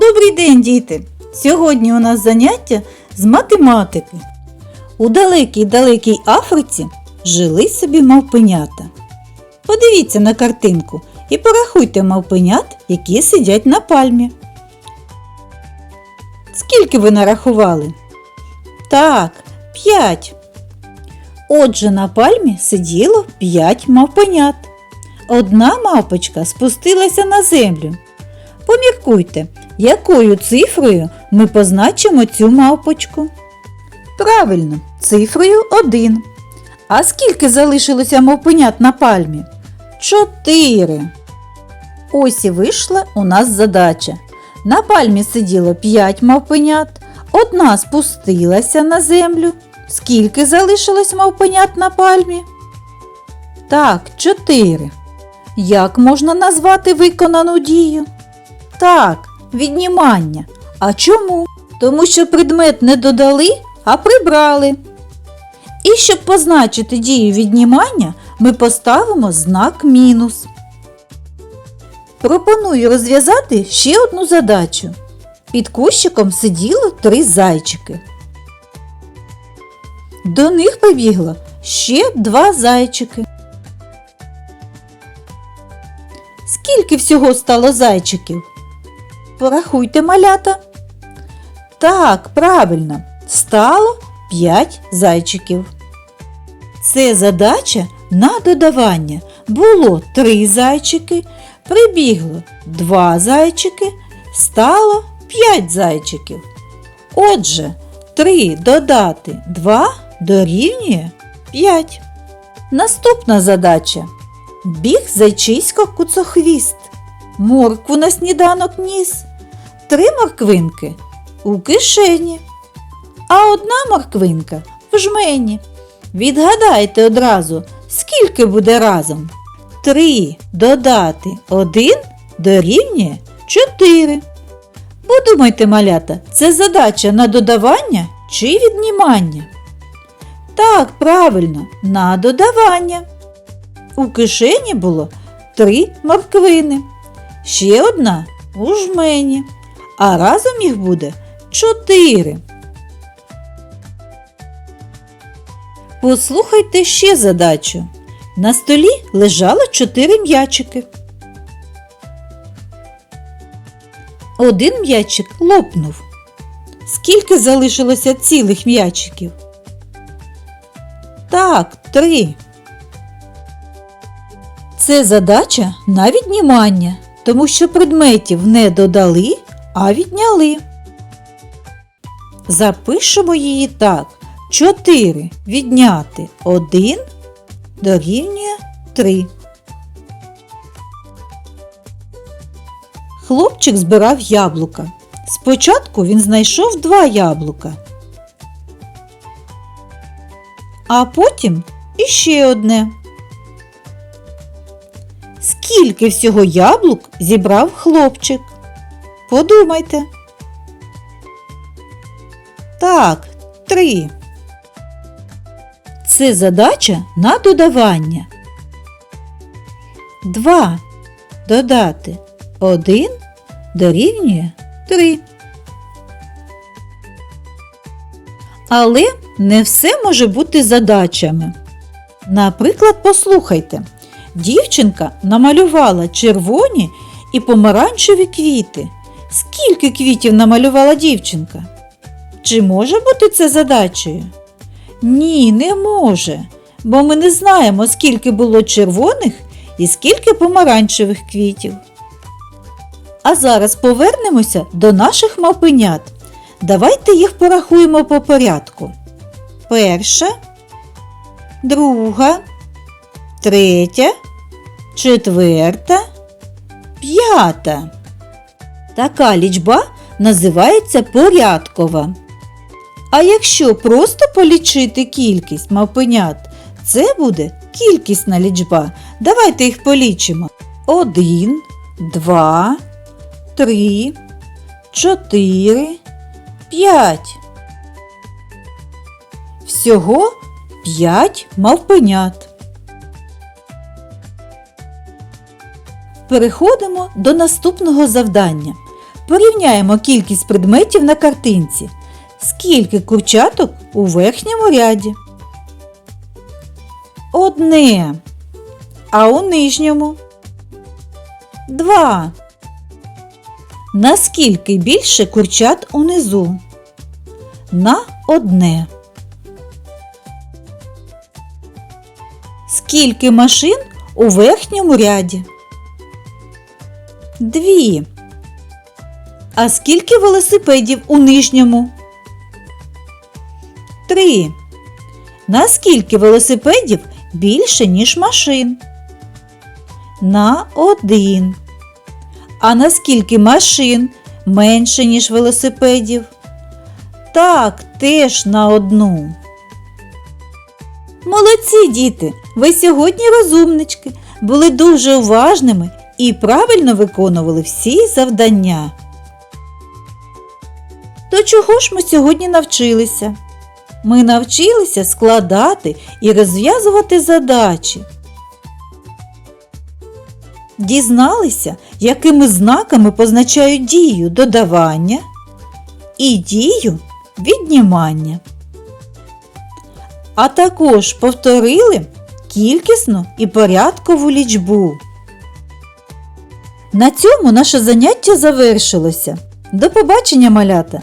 Добрий день, діти! Сьогодні у нас заняття з математики. У далекій далекій Африці жили собі мавпенята. Подивіться на картинку і порахуйте мавпенят, які сидять на пальмі. Скільки ви нарахували? Так, п'ять. Отже, на пальмі сиділо п'ять мавпенят. Одна мавпочка спустилася на землю. Поміркуйте, якою цифрою ми позначимо цю мавпочку? Правильно, цифрою 1. А скільки залишилося мавпенят на пальмі? Чотири. Ось і вийшла у нас задача. На пальмі сиділо 5 мавпенят, одна спустилася на землю. Скільки залишилось мавпенят на пальмі? Так, 4. Як можна назвати виконану дію? Так, віднімання. А чому? Тому що предмет не додали, а прибрали. І щоб позначити дію віднімання, ми поставимо знак мінус. Пропоную розв'язати ще одну задачу. Під кущиком сиділо три зайчики. До них прибігло ще два зайчики. Скільки всього стало зайчиків? Порахуйте малята. Так, правильно, стало 5 зайчиків. Це задача на додавання. Було 3 зайчики, прибігло 2 зайчики, стало 5 зайчиків. Отже, 3 додати 2 дорівнює 5. Наступна задача. Біг зайчисько куцохвіст. Моркву на сніданок ніс. Три морквинки у кишені, а одна морквинка в жмені. Відгадайте одразу, скільки буде разом? Три додати один дорівнює чотири. Подумайте, малята, це задача на додавання чи віднімання? Так, правильно, на додавання. У кишені було три морквини, ще одна у жмені, а разом їх буде чотири. Послухайте ще задачу. На столі лежало чотири м'ячики. Один м'ячик лопнув. Скільки залишилося цілих м'ячиків? Так, три. Це задача на віднімання, тому що предметів не додали, а відняли. Запишемо її так. 4 відняти 1 дорівнює 3. Хлопчик збирав яблука. Спочатку він знайшов два яблука, а потім іще одне. Скільки всього яблук зібрав хлопчик? Подумайте. Так, три. Це задача на додавання. 2 додати 1 дорівнює 3. Але не все може бути задачами. Наприклад, послухайте. Дівчинка намалювала червоні і помаранчеві квіти. Скільки квітів намалювала дівчинка? Чи може бути це задачею? Ні, не може, бо ми не знаємо, скільки було червоних і скільки помаранчевих квітів. А зараз повернемося до наших мавпенят. Давайте їх порахуємо по порядку. Перша, друга, третя, четверта, п'ята. Така лічба називається порядкова. А якщо просто полічити кількість мавпенят, це буде кількісна лічба. Давайте їх полічимо. Один, два, три, чотири, п'ять. Всього п'ять мавпенят. Переходимо до наступного завдання. Порівняємо кількість предметів на картинці. Скільки курчаток у верхньому ряді? Одне. А у нижньому? Два. Наскільки більше курчат унизу? На одне. Скільки машин у верхньому ряді? Дві. А скільки велосипедів у нижньому? Три. Наскільки велосипедів більше, ніж машин? На один. А наскільки машин менше, ніж велосипедів? Так, теж на одну. Молодці, діти! Ви сьогодні розумнички, були дуже уважними і правильно виконували всі завдання. То чого ж ми сьогодні навчилися? Ми навчилися складати і розв'язувати задачі. Дізналися, якими знаками позначають дію додавання і дію віднімання. А також повторили кількісну і порядкову лічбу. На цьому наше заняття завершилося. До побачення, малята!